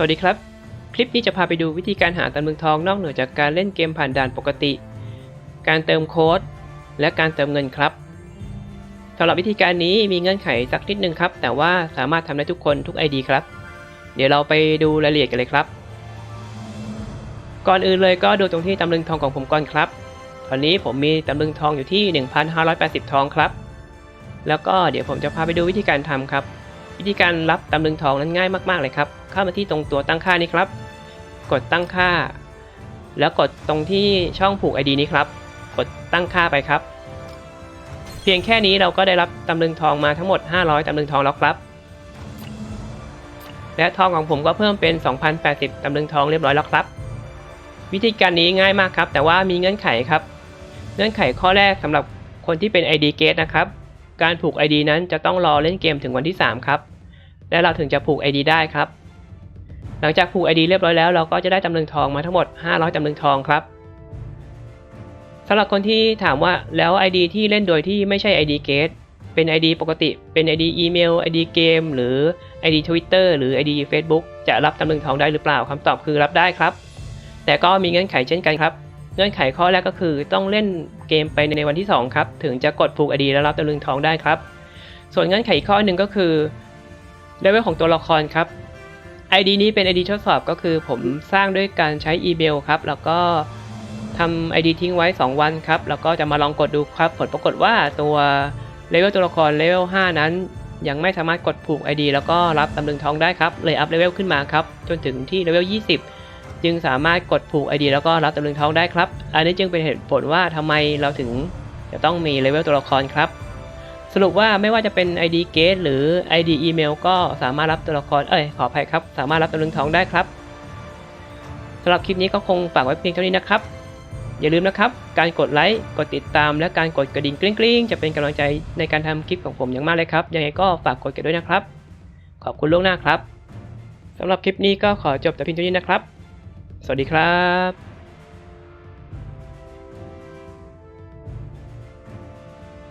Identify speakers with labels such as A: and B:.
A: สวัสดีครับ คลิปนี้จะพาไปดูวิธีการหาตำลึงทองนอกเหนือจากการเล่นเกมผ่านด่านปกติ การเติมโค้ด และการเติมเงินครับสำหรับวิธีการนี้มีเงื่อนไขสักนิดนึงครับ แต่ว่าสามารถทำได้ทุกคนทุก ID ครับ เดี๋ยวเราไปดูรายละเอียดกันเลยครับ ก่อนอื่นเลยก็ดูตรงที่ตำลึงทองของผมก่อนครับ ตอนนี้ผมมีตำลึงทองอยู่ที่ 1,580 ทองครับ แล้วก็เดี๋ยวผมจะพาไปดูวิธีการทำครับ วิธีการรับตำลึงทองนั้นง่ายมากๆเลยครับ เข้ามาที่ตรงตัวตั้งค่านี้ครับ กดตั้งค่า แล้วกดตรงที่ช่องผูก ID นี้ครับ กดตั้งค่าไปครับ เพียงแค่นี้เราก็ได้รับตำลึงทองมาทั้งหมด 500ตำลึงทองแล้วครับ และทองของผมก็เพิ่มเป็น 2,080ตำลึงทองเรียบร้อยแล้วครับ วิธีการนี้ง่ายมากครับ แต่ว่ามีเงื่อนไขครับ เงื่อนไขข้อแรกสำหรับคนที่เป็น ID Gate นะครับการผูก ID นั้นจะต้องรอเล่นเกมถึงวันที่ 3 ครับ และเราถึงจะผูก ID ได้ครับ หลังจากผูก ID เรียบร้อยแล้วเราก็จะได้ตำลึงทองมาทั้งหมด 500 ตำลึงทองครับสำหรับคนที่ถามว่าแล้ว ID ที่เล่นโดยที่ไม่ใช่ ID Gate เป็น ID ปกติ เป็น ID อีเมล ID เกม หรือ ID Twitter หรือ ID Facebook จะรับตำลึงทองได้หรือเปล่าคำตอบคือรับได้ครับ แต่ก็มีเงื่อนไขเช่นกันครับ เงื่อนไขข้อแรกก็คือต้องเล่นเกมไปในวันที่ 2 ครับ ถึงจะกดผูก ID แล้วรับตำลึงทองได้ครับ ส่วนเงื่อนไขข้อหนึ่งก็คือ เลเวลของตัวละครครับ ID นี้เป็น ID ทดสอบก็คือผมสร้างด้วยการใช้อีเมลครับ แล้วก็ทำ ID ทิ้งไว้ 2 วันครับ แล้วก็จะมาลองกดดูครับผลปรากฏว่าตัวเลเวลตัวละครเลเวล5นั้น ยังไม่สามารถกดผูก ID แล้วก็รับตำลึงทองได้ครับ เลยอัพเลเวลขึ้นมาครับ จนถึงที่เลเวล20 จึงสามารถกดผูก ID แล้วก็รับตำลึงทองได้ครับ อันนี้จึงเป็นเหตุผลว่าทำไมเราถึงจะต้องมีเลเวลตัวละครครับ สรุปว่าไม่ว่าจะเป็น ID Gate หรือ ID Email ก็สามารถรับตัวละคร เอ้ย ขออภัยครับ สามารถรับตำลึงทองได้ครับสำหรับคลิปนี้ก็คงฝากไว้เพียงเท่านี้นะครับ อย่าลืมนะครับ การกดไลค์ กดติดตาม และการกดกระดิ่งกริ๊งๆ จะเป็นกำลังใจในการทำคลิปของผมอย่างมากเลยครับ ยังไงก็ฝากกดกันด้วยนะครับ ขอบคุณล่วงหน้าครับสำหรับคลิปนี้ก็ขอจบแต่เพียงเท่านี้นะครับ สวัสดีครับ